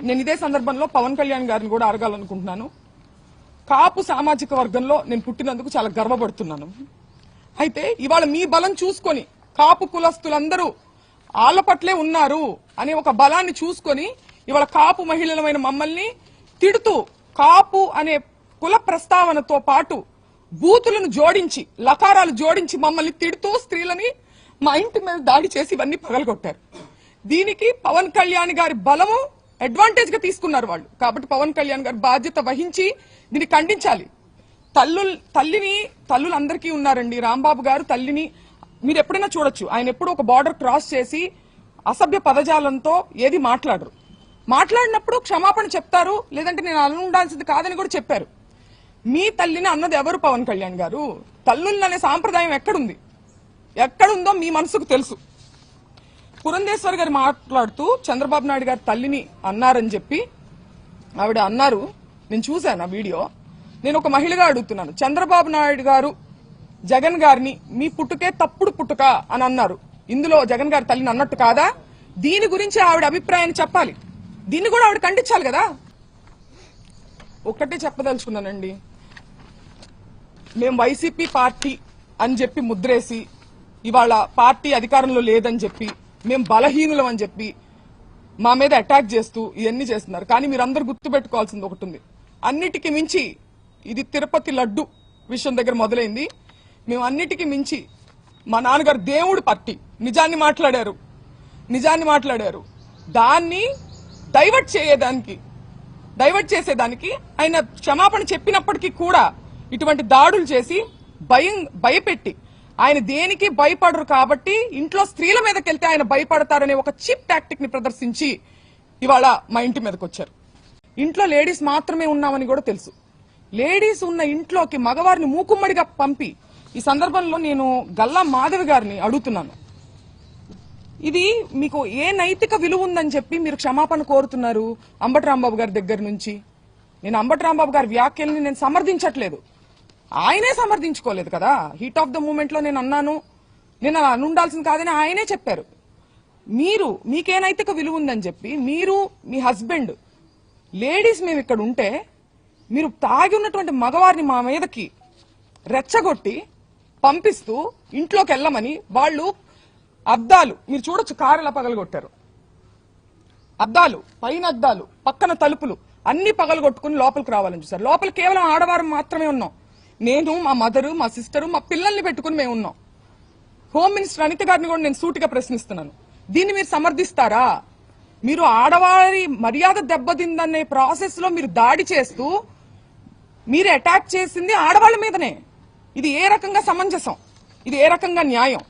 నేను ఇదే సందర్భంలో పవన్ కళ్యాణ్ గారిని కూడా అడగాలనుకుంటున్నాను. కాపు సామాజిక వర్గంలో నేను పుట్టినందుకు చాలా గర్వపడుతున్నాను. అయితే ఇవాళ మీ బలం చూసుకొని కాపు కులస్తులందరూ ఆళ్ళ పట్లే ఉన్నారు అనే ఒక బలాన్ని చూసుకొని ఇవాళ కాపు మహిళలమైన మమ్మల్ని తిడుతూ కాపు అనే కుల ప్రస్తావనతో పాటు బూతులను జోడించి లకారాలు జోడించి మమ్మల్ని తిడుతూ స్త్రీలని మా ఇంటి మీద దాడి చేసి ఇవన్నీ పగలగొట్టారు. దీనికి పవన్ కళ్యాణ్ గారి బలము అడ్వాంటేజ్గా తీసుకున్నారు వాళ్ళు. కాబట్టి పవన్ కళ్యాణ్ గారు బాధ్యత వహించి దీన్ని ఖండించాలి. తల్లు తల్లిని తల్లులందరికీ ఉన్నారండి. రాంబాబు గారు తల్లిని మీరు ఎప్పుడైనా చూడొచ్చు. ఆయన ఎప్పుడు ఒక బార్డర్ క్రాస్ చేసి అసభ్య పదజాలంతో ఏది మాట్లాడరు. మాట్లాడినప్పుడు క్షమాపణ చెప్తారు. లేదంటే నేను అలా ఉండాల్సింది కాదని కూడా చెప్పారు. మీ తల్లిని అన్నది ఎవరు పవన్ కళ్యాణ్ గారు? తల్లుళ్ళు అనే సాంప్రదాయం ఎక్కడుంది? ఎక్కడుందో మీ మనసుకు తెలుసు. పురంధేశ్వర్ గారు మాట్లాడుతూ చంద్రబాబు నాయుడు గారి తల్లిని అన్నారని చెప్పి ఆవిడ అన్నారు. నేను చూశాను ఆ వీడియో. నేను ఒక మహిళగా అడుగుతున్నాను. చంద్రబాబు నాయుడు గారు జగన్ గారిని మీ పుట్టుకే తప్పుడు పుట్టుక అని అన్నారు. ఇందులో జగన్ గారి తల్లిని అన్నట్టు కాదా? దీని గురించి ఆవిడ అభిప్రాయాన్ని చెప్పాలి. దీన్ని కూడా ఆవిడ ఖండించాలి కదా? ఒక్కటే చెప్పదలుచుకున్నానండి. మేము వైసీపీ పార్టీ అని చెప్పి ముద్రేసి ఇవాళ పార్టీ అధికారంలో లేదని చెప్పి మేము బలహీనులం అని చెప్పి మా మీద అటాక్ చేస్తూ ఇవన్నీ చేస్తున్నారు. కానీ మీరందరూ గుర్తుపెట్టుకోవాల్సింది ఒకటి ఉంది అన్నిటికీ మించి ఇది తిరుపతి లడ్డు విషయం దగ్గర మొదలైంది. మేము అన్నిటికీ మించి మా నాన్నగారు దేవుడు పార్టీ నిజాన్ని మాట్లాడారు. నిజాన్ని మాట్లాడారు. దాన్ని డైవర్ట్ చేయడానికి డైవర్ట్ చేసేదానికి ఆయన క్షమాపణ చెప్పినప్పటికీ కూడా ఇటువంటి దాడులు చేసి భయం భయపెట్టి ఆయన దేనికి భయపడరు కాబట్టి ఇంట్లో స్త్రీల మీదకి వెళ్తే ఆయన భయపడతారనే ఒక చీప్ టాక్టిక్ని ప్రదర్శించి ఇవాళ మా ఇంటి మీదకి వచ్చారు ఇంట్లో లేడీస్ మాత్రమే ఉన్నామని కూడా తెలుసు. లేడీస్ ఉన్న ఇంట్లోకి మగవారిని మూకుమ్మడిగా పంపి ఈ సందర్భంలో నేను గల్లా మాధవి గారిని అడుగుతున్నాను. ఇది మీకు ఏ నైతిక విలువ ఉందని చెప్పి మీరు క్షమాపణ కోరుతున్నారు అంబటి రాంబాబు గారి దగ్గర నుంచి? నేను అంబటి రాంబాబు గారి వ్యాఖ్యల్ని నేను సమర్థించట్లేదు. ఆయనే సమర్థించుకోలేదు కదా. హీట్ ఆఫ్ ద మూమెంట్లో నేను అన్నాను. నేను అలా అనుండాల్సింది కాదని ఆయనే చెప్పారు. మీరు మీకేనైతే విలువ ఉందని చెప్పి మీరు మీ హస్బెండ్ లేడీస్ మేము ఇక్కడ ఉంటే మీరు తాగి ఉన్నటువంటి మగవారిని మా మీదకి రెచ్చగొట్టి పంపిస్తూ ఇంట్లోకి వెళ్ళమని వాళ్ళు అద్దాలు మీరు చూడొచ్చు కారు ఎలా పగలగొట్టారు. అద్దాలు పైన అద్దాలు పక్కన తలుపులు అన్ని పగలగొట్టుకుని లోపలికి రావాలని చూసారు లోపల కేవలం ఆడవారు మాత్రమే ఉన్నాం. నేను మా మదరు మా సిస్టరు మా పిల్లల్ని పెట్టుకుని మేము ఉన్నాం హోమ్ మినిస్టర్ అనిత గారిని కూడా నేను సూటిగా ప్రశ్నిస్తున్నాను. దీన్ని మీరు సమర్థిస్తారా? మీరు ఆడవారి మర్యాద దెబ్బతిందనే ప్రాసెస్లో మీరు దాడి చేస్తూ మీరు అటాక్ చేసింది ఆడవాళ్ళ మీదనే. ఇది ఏ రకంగా సమంజసం? ఇది ఏ రకంగా న్యాయం?